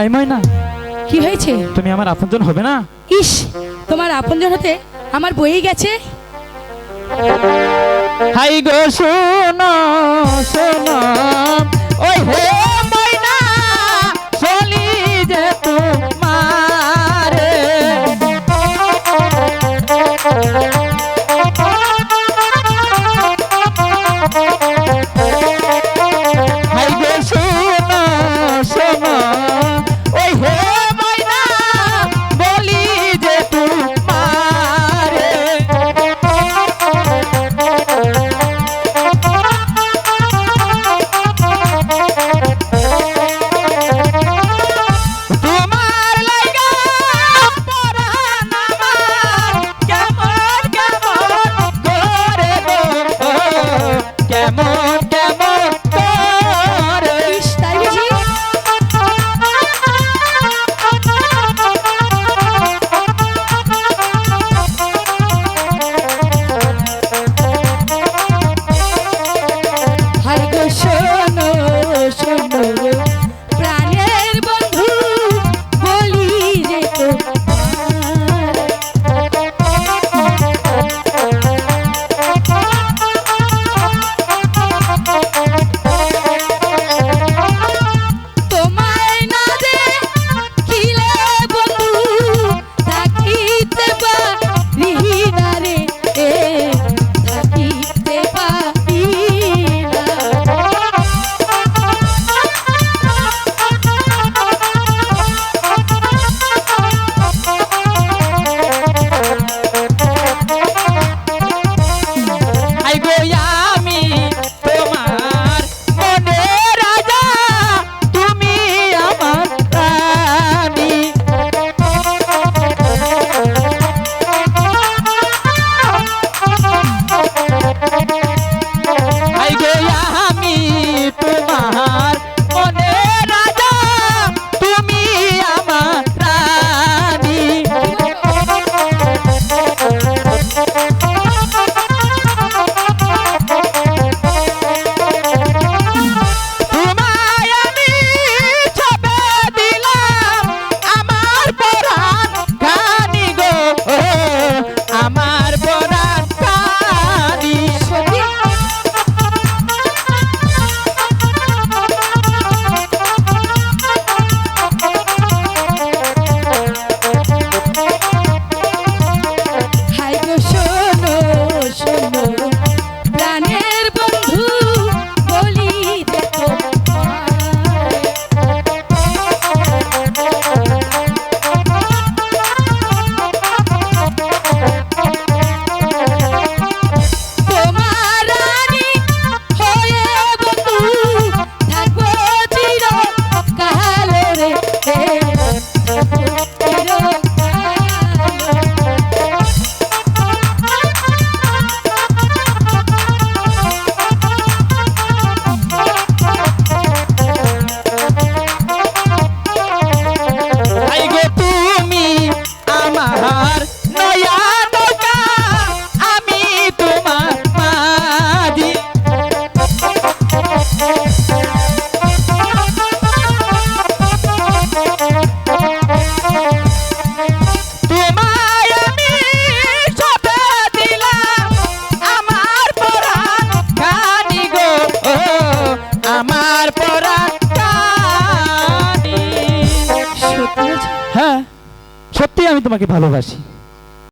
এই ময়না কি হয়েছে? তুমি আমার আপনজন হবে না? ইস তোমার আপনজন হতে আমার বই গেছে? হাই গো শোনো শোনো। ওই হে তোমাকে ভালোবাসি।